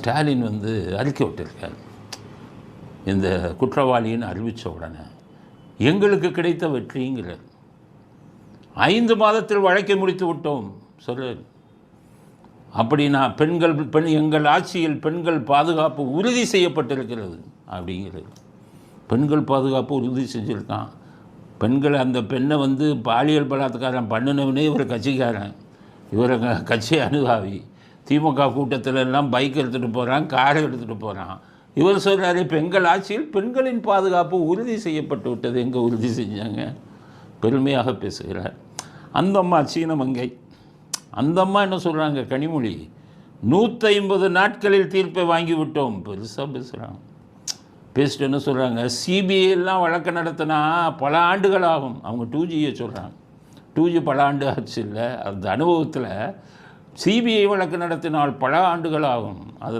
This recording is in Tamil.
ஸ்டாலின் வந்து அறிக்கை விட்டிருக்கார். இந்த குற்றவாளின்னு அறிவித்த உடனே எங்களுக்கு கிடைத்த வெற்றிங்கிறார். ஐந்து மாதத்தில் வழக்கை முடித்து விட்டோம் சொல்றார். அப்படின்னா பெண்கள் பெண் எங்கள் ஆட்சியில் பெண்கள் பாதுகாப்பு உறுதி செய்யப்பட்டிருக்கிறது அப்படிங்கிறது பெண்கள் பாதுகாப்பு உறுதி செஞ்சுருக்கான். பெண்கள் அந்த பெண்ணை வந்து பாலியல் பலாத்காரம் பண்ணினவனே இவர் கட்சிக்காரன். இவர் கட்சி அனுதாவி திமுக கூட்டத்தில் எல்லாம் பைக் எடுத்துகிட்டு போகிறான் கார் எடுத்துகிட்டு போகிறான் இவர் சொல்கிறாரு பெண்கள் ஆட்சியில் பெண்களின் பாதுகாப்பு உறுதி செய்யப்பட்டு விட்டது. எங்கே உறுதி செஞ்சாங்க? பெருமையாக பேசுகிறார். அந்த அம்மா சீன மங்கை அந்தம்மா என்ன சொல்கிறாங்க கனிமொழி? நூற்றி நாட்களில் தீர்ப்பை வாங்கி விட்டோம். பெருசாக பேசுகிறாங்க பேசிட்டு என்ன சொல்கிறாங்க சிபிஐலாம் வழக்கு நடத்தினா பல ஆண்டுகள் ஆகும். அவங்க டூ ஜியை சொல்கிறாங்க டூ ஜி பல ஆண்டு ஆச்சு இல்லை. அந்த அனுபவத்தில் சிபிஐ வழக்கு நடத்தினால் பல ஆண்டுகள் ஆகும் அது